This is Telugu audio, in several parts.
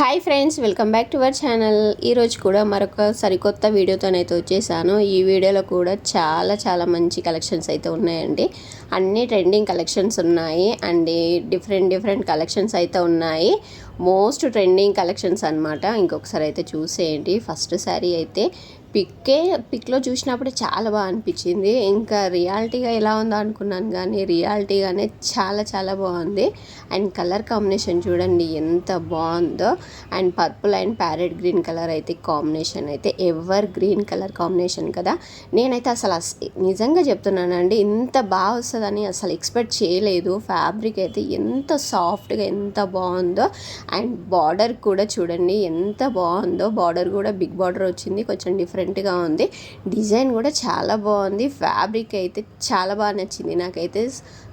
Hi friends welcome back to our channel ఈరోజు కూడా మరొక సరికొత్త వీడియోతోనైతే వచ్చేసాను. ఈ వీడియోలో కూడా చాలా చాలా మంచి కలెక్షన్స్ అయితే ఉన్నాయండి. అన్ని ట్రెండింగ్ కలెక్షన్స్ ఉన్నాయి. అండ్ డిఫరెంట్ డిఫరెంట్ కలెక్షన్స్ అయితే ఉన్నాయి. మోస్ట్ ట్రెండింగ్ కలెక్షన్స్ అనమాట ఇంకొకసారి అయితే చూసేయండి. ఫస్ట్ శారీ అయితే పిక్కే పిక్లో చూసినప్పుడు చాలా బాగా అనిపించింది. ఇంకా రియాలిటీగా ఎలా ఉందో అనుకున్నాను కానీ రియాలిటీగానే చాలా చాలా బాగుంది. అండ్ కలర్ కాంబినేషన్ చూడండి ఎంత బాగుందో. And purple and parrot green colour అయితే కాంబినేషన్ అయితే ఎవర్ గ్రీన్ కలర్ కాంబినేషన్ కదా. నేనైతే అసలు నిజంగా చెప్తున్నానండి ఇంత బాగా వస్తుందని అసలు ఎక్స్పెక్ట్ చేయలేదు. ఫ్యాబ్రిక్ అయితే ఎంత సాఫ్ట్గా ఎంత బాగుందో. అండ్ బార్డర్ కూడా చూడండి ఎంత బాగుందో. బార్డర్ కూడా బిగ్ బార్డర్ వచ్చింది. కొంచెం డిఫరెంట్ డిఫరెంట్గా ఉంది. డిజైన్ కూడా చాలా బాగుంది. ఫ్యాబ్రిక్ అయితే చాలా బాగా నచ్చింది. నాకైతే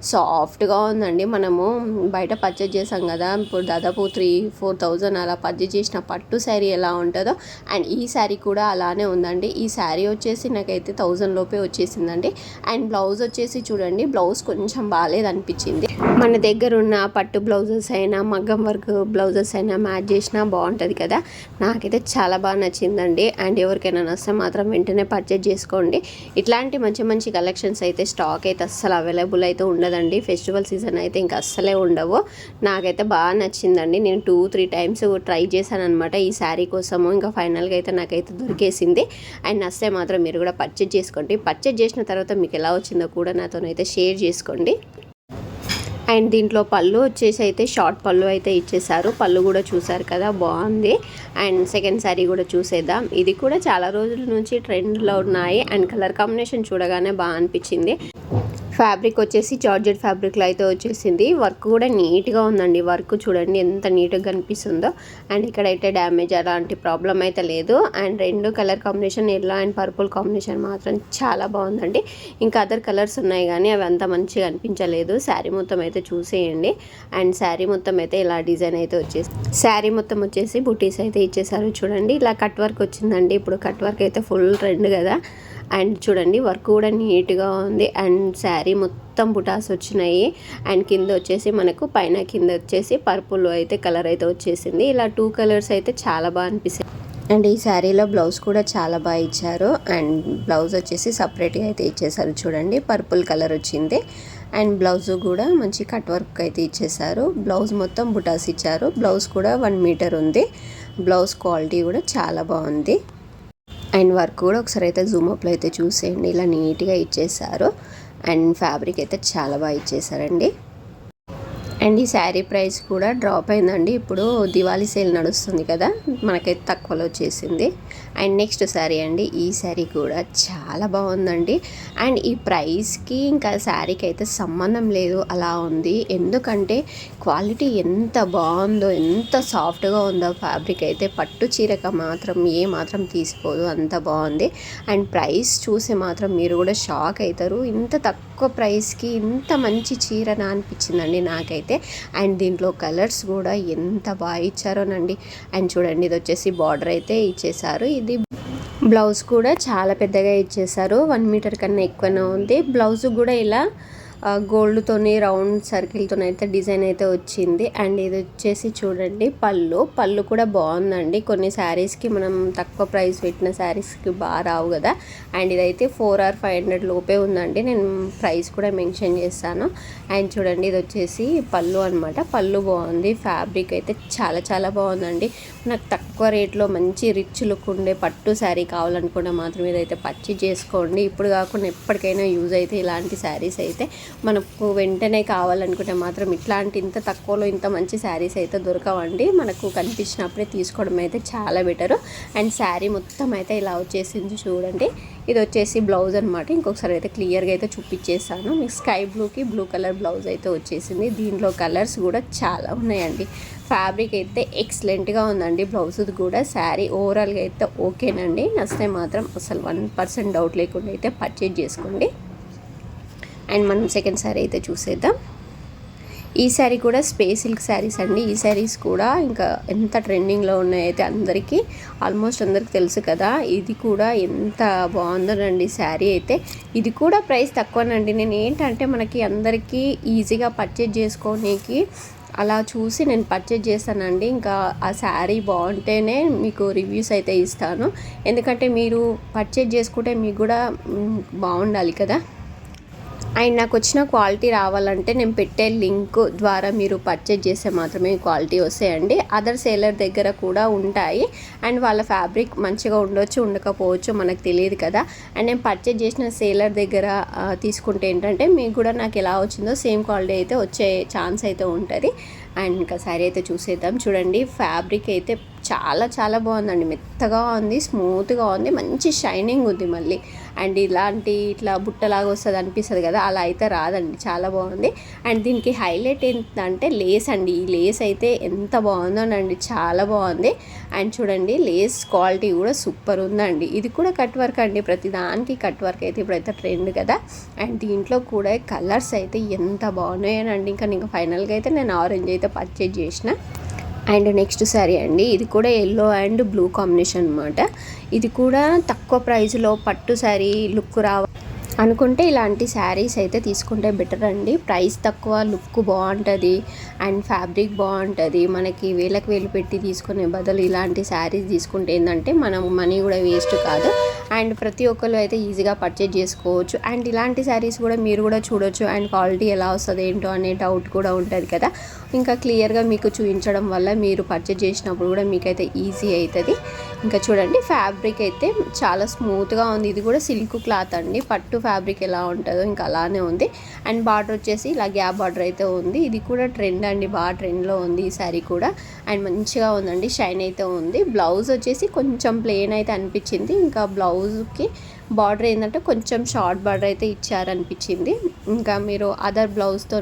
సాఫ్ట్గా ఉందండి. మనము బయట పర్చేజ్ చేసాం కదా ఇప్పుడు దాదాపు త్రీ ఫోర్ థౌజండ్ అలా పర్చేజ్ చేసిన పట్టు శారీ ఎలా ఉంటుందో అండ్ ఈ శారీ కూడా అలానే ఉందండి. ఈ శారీ వచ్చేసి నాకైతే థౌజండ్ లోపే వచ్చేసిందండి. అండ్ బ్లౌజ్ వచ్చేసి చూడండి బ్లౌజ్ కొంచెం బాగాలేదు అనిపించింది. మన దగ్గర ఉన్న పట్టు బ్లౌజెస్ అయినా మగ్గం వర్క్ బ్లౌజెస్ అయినా మ్యాచ్ చేసినా బాగుంటుంది కదా. నాకైతే చాలా బాగా నచ్చిందండి. అండ్ ఎవరికైనా వస్తే మాత్రం వెంటనే పర్చేజ్ చేసుకోండి. ఇట్లాంటి మంచి మంచి కలెక్షన్స్ అయితే స్టాక్ అయితే అస్సలు అవైలబుల్ అయితే ఉండదండి. ఫెస్టివల్ సీజన్ అయితే ఇంకా అస్సలే ఉండవు. నాకైతే బాగా నచ్చిందండి. నేను టూ త్రీ టైమ్స్ ట్రై చేశాను అనమాట ఈ శారీ కోసము ఇంకా ఫైనల్గా అయితే నాకైతే దొరికేసింది. అండ్ నస్తే మాత్రం మీరు కూడా పర్చేజ్ చేసుకోండి. పర్చేజ్ చేసిన తర్వాత మీకు ఎలా వచ్చిందో కూడా నాతోనైతే షేర్ చేసుకోండి. అండ్ దీంట్లో పళ్ళు వచ్చేసి అయితే షార్ట్ పళ్ళు అయితే ఇచ్చేసారు. పళ్ళు కూడా చూసారు కదా బాగుంది. అండ్ సెకండ్ శారీ కూడా చూసేద్దాం. ఇది కూడా చాలా రోజుల నుంచి ట్రెండ్లో ఉన్నాయి. అండ్ కలర్ కాంబినేషన్ చూడగానే బాగా అనిపించింది. ఫ్యాబ్రిక్ వచ్చేసి జార్జెట్ ఫ్యాబ్రిక్లో అయితే వచ్చేసింది. వర్క్ కూడా నీట్గా ఉందండి. వర్క్ చూడండి ఎంత నీట్గా కనిపిస్తుందో. అండ్ ఇక్కడైతే డ్యామేజ్ అలాంటి ప్రాబ్లం అయితే లేదు. అండ్ రెండు colour combination yellow and purple combination మాత్రం చాలా బాగుందండి. ఇంకా అదర్ కలర్స్ ఉన్నాయి కానీ అవి అంత మంచిగా అనిపించలేదు. శారీ మొత్తం అయితే చూసేయండి. అండ్ శారీ మొత్తం అయితే ఇలా డిజైన్ అయితే వచ్చేసి శారీ మొత్తం వచ్చేసి బుటీస్ అయితే ఇచ్చేసారు చూడండి. ఇలా కట్ వర్క్ వచ్చిందండి. ఇప్పుడు కట్ వర్క్ అయితే ఫుల్ ట్రెండ్ కదా. అండ్ చూడండి వర్క్ కూడా నీట్గా ఉంది. అండ్ శారీ మొత్తం బుటాస్ వచ్చినాయి. అండ్ కింద వచ్చేసి మనకు పైన కింద వచ్చేసి పర్పుల్ అయితే కలర్ అయితే వచ్చేసింది. ఇలా టూ కలర్స్ అయితే చాలా బాగా అనిపిస్తుంది అండ్ ఈ శారీలో బ్లౌజ్ కూడా చాలా బాగా ఇచ్చారు. అండ్ బ్లౌజ్ వచ్చేసి సపరేట్గా అయితే ఇచ్చేసారు చూడండి. పర్పుల్ కలర్ వచ్చింది. అండ్ బ్లౌజ్ కూడా మంచి కట్ వర్క్ అయితే ఇచ్చేసారు. బ్లౌజ్ మొత్తం బుటాస్ ఇచ్చారు. బ్లౌజ్ కూడా వన్ మీటర్ ఉంది. బ్లౌజ్ క్వాలిటీ కూడా చాలా బాగుంది. అండ్ వర్క్ కూడా ఒకసారి అయితే జూమ్ అప్లో అయితే చూసేయండి. ఇలా నీట్గా ఇచ్చేసారు. అండ్ ఫ్యాబ్రిక్ అయితే చాలా బాగా ఇచ్చేసారండి. అండ్ ఈ శారీ ప్రైస్ కూడా డ్రాప్ అయిందండి. ఇప్పుడు దివాళీ సేల్ నడుస్తుంది కదా మనకైతే తక్కువలో వచ్చేసింది. అండ్ నెక్స్ట్ శారీ అండి ఈ శారీ కూడా చాలా బాగుందండి. అండ్ ఈ ప్రైస్కి ఇంకా శారీకి అయితే సంబంధం లేదు అలా ఉంది. ఎందుకంటే క్వాలిటీ ఎంత బాగుందో ఎంత సాఫ్ట్గా ఉందో ఫ్యాబ్రిక్ అయితే పట్టు చీరక మాత్రం ఏ మాత్రం తీసిపోదు అంత బాగుంది. అండ్ ప్రైస్ చూసి మాత్రం మీరు కూడా షాక్ అవుతారు. ఇంత తక్కువ తక్కువ ప్రైస్కి ఇంత మంచి చీరనా అనిపించిందండి నాకైతే. అండ్ దీంట్లో కలర్స్ కూడా ఎంత బాగా ఇచ్చారోనండి. అండ్ చూడండి ఇది వచ్చేసి బార్డర్ అయితే ఇచ్చేసారు. ఇది బ్లౌజ్ కూడా చాలా పెద్దగా ఇచ్చేసారు. వన్ మీటర్ కన్నా ఎక్కువనే ఉంది. బ్లౌజ్ కూడా ఇలా గోల్డ్తోని రౌండ్ సర్కిల్తో అయితే డిజైన్ అయితే వచ్చింది. అండ్ ఇది వచ్చేసి చూడండి పళ్ళు. పళ్ళు కూడా బాగుందండి. కొన్ని శారీస్కి మనం తక్కువ ప్రైస్ పెట్టిన శారీస్కి బాగా రావు కదా. అండ్ ఇదైతే ఫోర్ ఆర్ ఫైవ్ హండ్రెడ్ లోపే ఉందండి. నేను ప్రైస్ కూడా మెన్షన్ చేస్తాను. అండ్ చూడండి ఇది వచ్చేసి పళ్ళు అనమాట పళ్ళు బాగుంది. ఫ్యాబ్రిక్ అయితే చాలా చాలా బాగుందండి. నాకు తక్కువ రేట్లో మంచి రిచ్ లుక్ ఉండే పట్టు శారీ కావాలనుకుంటే మాత్రం ఇదైతే పచ్చి చేసుకోండి. ఇప్పుడు కాకుండా ఎప్పటికైనా యూజ్ అయితే ఇలాంటి శారీస్ అయితే మనకు వెంటనే కావాలనుకుంటే మాత్రం ఇట్లాంటి ఇంత తక్కువలో ఇంత మంచి శారీస్ అయితే దొరకవండి. మనకు కనిపించినప్పుడే తీసుకోవడం అయితే చాలా బెటరు. అండ్ శారీ మొత్తం అయితే ఇలా వచ్చేసింది చూడండి. ఇది వచ్చేసి బ్లౌజ్ అనమాట ఇంకొకసారి అయితే క్లియర్గా అయితే చూపించేసాను మీకు స్కై బ్లూకి బ్లూ కలర్ బ్లౌజ్ అయితే వచ్చేసింది. దీంట్లో కలర్స్ కూడా చాలా ఉన్నాయండి. ఫ్యాబ్రిక్ అయితే ఎక్సలెంట్గా ఉందండి. బ్లౌజ్ కూడా శారీ ఓవరాల్గా అయితే ఓకేనండి. నచ్చితే మాత్రం అసలు వన్ పర్సెంట్ డౌట్ లేకుండా అయితే పర్చేజ్ చేసుకోండి. అండ్ మనం సెకండ్ శారీ అయితే చూసేద్దాం. ఈ శారీ కూడా స్పేస్ సిల్క్ శారీస్ అండి. ఈ శారీస్ కూడా ఇంకా ఎంత ట్రెండింగ్లో ఉన్నాయైతే అందరికీ ఆల్మోస్ట్ అందరికి తెలుసు కదా. ఇది కూడా ఎంత బాగుందోనండి శారీ అయితే. ఇది కూడా ప్రైస్ తక్కువనండి. నేను ఏంటంటే మనకి అందరికీ ఈజీగా పర్చేజ్ చేసుకోనికి అలా చూసి నేను పర్చేజ్ చేస్తానండి. ఇంకా ఆ శారీ బాగుంటేనే మీకు రివ్యూస్ అయితే ఇస్తాను. ఎందుకంటే మీరు పర్చేజ్ చేసుకుంటే మీకు కూడా బాగుండాలి కదా. అండ్ నాకు వచ్చిన క్వాలిటీ రావాలంటే నేను పెట్టే లింక్ ద్వారా మీరు పర్చేజ్ చేస్తే మాత్రమే క్వాలిటీ వస్తాయండి. అదర్ సేలర్ దగ్గర కూడా ఉంటాయి. అండ్ వాళ్ళ ఫ్యాబ్రిక్ మంచిగా ఉండొచ్చు ఉండకపోవచ్చు మనకు తెలియదు కదా. అండ్ నేను పర్చేజ్ చేసిన సేలర్ దగ్గర తీసుకుంటే ఏంటంటే మీకు కూడా నాకు ఎలా వచ్చిందో సేమ్ క్వాలిటీ అయితే వచ్చే ఛాన్స్ అయితే ఉంటుంది. అండ్ ఇంకా సారీ అయితే చూసేద్దాం. చూడండి ఫ్యాబ్రిక్ అయితే చాలా చాలా బాగుందండి. మెత్తగా ఉంది స్మూత్గా ఉంది. మంచి షైనింగ్ ఉంది మళ్ళీ. అండ్ ఇలాంటి ఇట్లా బుట్టలాగా వస్తుంది అనిపిస్తుంది కదా అలా అయితే రాదండి చాలా బాగుంది. అండ్ దీనికి హైలైట్ ఏంటంటే లేస్ అండి ఈ లేస్ అయితే ఎంత బాగుందోనండి చాలా బాగుంది. అండ్ చూడండి లేస్ క్వాలిటీ కూడా సూపర్ ఉందండి. ఇది కూడా కట్ వర్క్ అండి ప్రతి దానికి కట్ వర్క్ అయితే ఇప్పుడైతే ట్రెండ్ కదా. అండ్ దీంట్లో కూడా కలర్స్ అయితే ఎంత బాగున్నాయనండి. ఇంకా ఇంకా ఫైనల్గా అయితే నేను ఆరెంజ్ అయితే పర్చేజ్ చేసిన. అండ్ నెక్స్ట్ శారీ అండి ఇది కూడా ఎల్లో అండ్ బ్లూ కాంబినేషన్ అనమాట ఇది కూడా తక్కువ ప్రైస్లో పట్టు శారీ లుక్ రావ అనుకుంటే ఇలాంటి శారీస్ అయితే తీసుకుంటే బెటర్ అండి. ప్రైస్ తక్కువ లుక్ బాగుంటుంది అండ్ ఫ్యాబ్రిక్ బాగుంటుంది. మనకి వేలకు వేలు పెట్టి తీసుకునే బదులు ఇలాంటి శారీస్ తీసుకుంటే ఏంటంటే మనం మనీ కూడా వేస్ట్ కాదు. అండ్ ప్రతి ఒక్కరు అయితే ఈజీగా పర్చేజ్ చేసుకోవచ్చు. అండ్ ఇలాంటి శారీస్ కూడా మీరు కూడా చూడొచ్చు. అండ్ క్వాలిటీ ఎలా వస్తుంది ఏంటో అనే డౌట్ కూడా ఉంటుంది కదా. ఇంకా క్లియర్గా మీకు చూపించడం వల్ల మీరు పర్చేజ్ చేసినప్పుడు కూడా మీకైతే ఈజీ అవుతుంది ఇంకా చూడండి ఫ్యాబ్రిక్ అయితే చాలా స్మూత్గా ఉంది. ఇది కూడా సిల్క్ క్లాత్ అండి. పట్టు ఫ్యాబ్రిక్ ఎలా ఉంటుందో ఇంకా అలానే ఉంది. అండ్ బార్డర్ వచ్చేసి ఇలా గ్యాప్ బార్డర్ అయితే ఉంది. ఇది కూడా ట్రెండ్ అండి. బాగా ట్రెండ్లో ఉంది ఈ శారీ కూడా. అండ్ మంచిగా ఉందండి. షైన్ అయితే ఉంది. బ్లౌజ్ వచ్చేసి కొంచెం ప్లెయిన్ అయితే అనిపించింది. ఇంకా బ్లౌజ్కి బార్డర్ ఏంటంటే కొంచెం షార్ట్ బార్డర్ అయితే ఇచ్చారనిపించింది. ఇంకా మీరు అదర్ బ్లౌజ్తో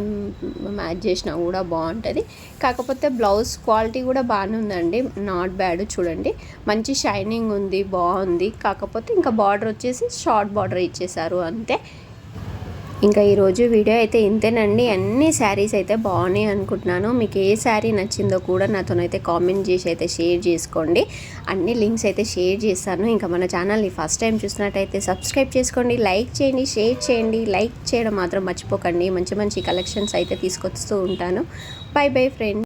మ్యాచ్ చేసినా కూడా బాగుంటుంది. కాకపోతే బ్లౌజ్ క్వాలిటీ కూడా బాగానే ఉందండి. నాట్ బ్యాడ్ చూడండి. మంచి షైనింగ్ ఉంది బాగుంది. కాకపోతే ఇంకా బార్డర్ వచ్చేసి షార్ట్ బార్డర్ ఇచ్చేసారు అంతే. ఇంకా ఈరోజు వీడియో అయితే ఇంతేనండి. అన్ని శారీస్ అయితే బాగున్నాయి అనుకుంటున్నాను. మీకు ఏ శారీ నచ్చిందో కూడా నాతోనైతే కామెంట్ చేసి అయితే షేర్ చేసుకోండి. అన్ని లింక్స్ అయితే షేర్ చేస్తాను. ఇంకా మన ఛానల్ని ఫస్ట్ టైం చూసినట్టయితే సబ్స్క్రైబ్ చేసుకోండి. లైక్ చేయండి షేర్ చేయండి. లైక్ చేయడం మాత్రం మర్చిపోకండి. మంచి మంచి కలెక్షన్స్ అయితే తీసుకొస్తూ ఉంటాను. By by friend